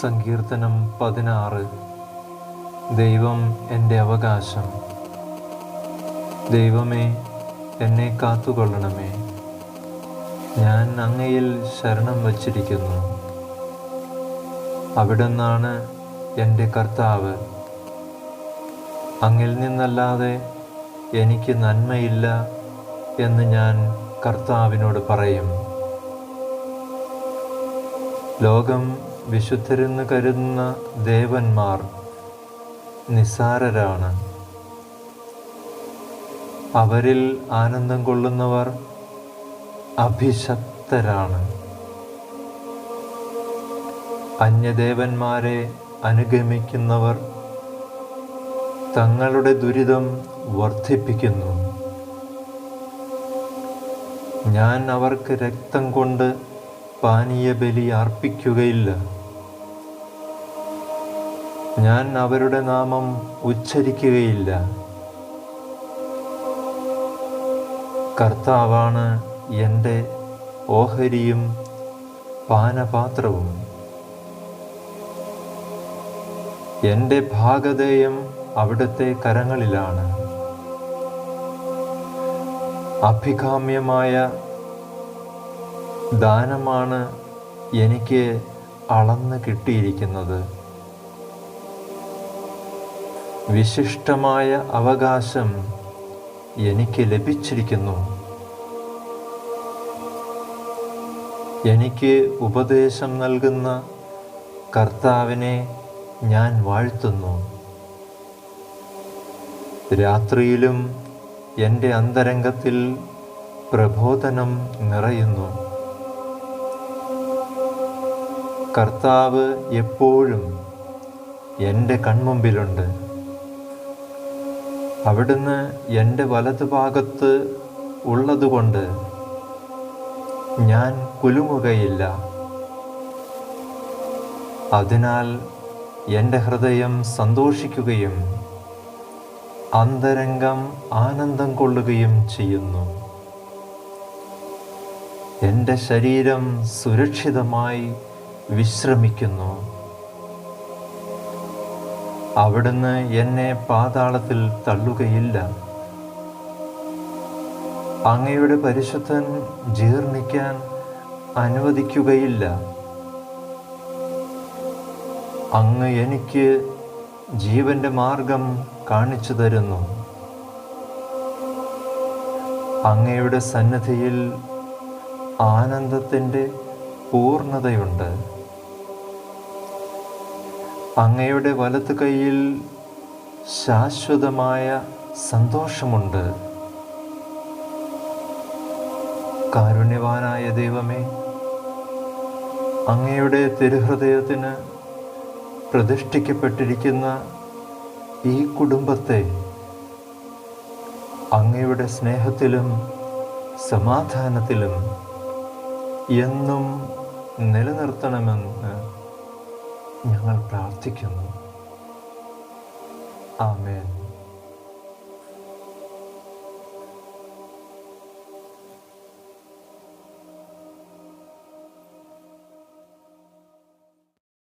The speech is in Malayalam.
സങ്കീർത്തനം പതിനാറ്. ദൈവം എന്റെ അവകാശം. ദൈവമേ എന്നെ കാത്തുകൊള്ളണമേ. ഞാൻ അങ്ങയിൽ ശരണം വച്ചിരിക്കുന്നു. അവിടുന്നാണ് എന്റെ കർത്താവ്. അങ്ങിൽ നിന്നല്ലാതെ എനിക്ക് നന്മയില്ല എന്ന് ഞാൻ കർത്താവിനോട് പറയും. ലോകം വിശുദ്ധരെന്ന് കരുതുന്ന ദേവന്മാർ നിസാരരാണ് അവരിൽ ആനന്ദം കൊള്ളുന്നവർ അഭിശക്തരാണ് അന്യദേവന്മാരെ അനുഗമിക്കുന്നവർ തങ്ങളുടെ ദുരിതം വർദ്ധിപ്പിക്കുന്നു. ഞാൻ അവർക്ക് രക്തം കൊണ്ട് പാനീയ ബലി അർപ്പിക്കുകയില്ല. ഞാൻ അവരുടെ നാമം ഉച്ചരിക്കുകയില്ല. കർത്താവാണ് എന്റെ ഓഹരിയും പാനപാത്രവും. എന്റെ ഭാഗധേയം അവിടുത്തെ കരങ്ങളിലാണ്. അഭികാമ്യമായ ദാനമാണ് എനിക്ക് അളന്ന് കിട്ടിയിരിക്കുന്നത്. വിശിഷ്ടമായ അവകാശം എനിക്ക് ലഭിച്ചിരിക്കുന്നു. എനിക്ക് ഉപദേശം നൽകുന്ന കർത്താവിനെ ഞാൻ വാഴ്ത്തുന്നു. രാത്രിയിലും എന്റെ അന്തരംഗത്തിൽ പ്രബോധനം നിറയുന്നു. കർത്താവ് എപ്പോഴും എന്റെ കൺമുമ്പിലുണ്ട്. അവിടുന്ന് എന്റെ വലതുഭാഗത്ത് ഉള്ളതുകൊണ്ട് ഞാൻ കുലുങ്ങുകയില്ല. അതിനാൽ എന്റെ ഹൃദയം സന്തോഷിക്കുകയും അന്തരംഗം ആനന്ദം കൊള്ളുകയും ചെയ്യുന്നു. എന്റെ ശരീരം സുരക്ഷിതമായി വിശ്രമിക്കുന്നു. അവിടുന്ന് എന്നെ പാതാളത്തിൽ തള്ളുകയില്ല. അങ്ങയുടെ പരിശുദ്ധൻ ജീർണിക്കാൻ അനുവദിക്കുകയില്ല. അങ്ങ് എനിക്ക് ജീവന്റെ മാർഗം കാണിച്ചു തരുന്നു. അങ്ങയുടെ സന്നദ്ധിയിൽ ആനന്ദത്തിന്റെ പൂർണതയുണ്ട്. അങ്ങയുടെ വലത്ത് കൈയിൽ ശാശ്വതമായ സന്തോഷമുണ്ട്. കാരുണ്യവാനായ ദൈവമേ അങ്ങയുടെ തിരുഹൃദയത്തിന് പ്രതിഷ്ഠിക്കപ്പെട്ടിരിക്കുന്ന ഈ കുടുംബത്തെ അങ്ങയുടെ സ്നേഹത്തിലും സമാധാനത്തിലും എന്നും നിലനിർത്തണമെന്ന് ഞങ്ങൾ പ്രാർത്ഥിക്കുന്നു ആമേൻ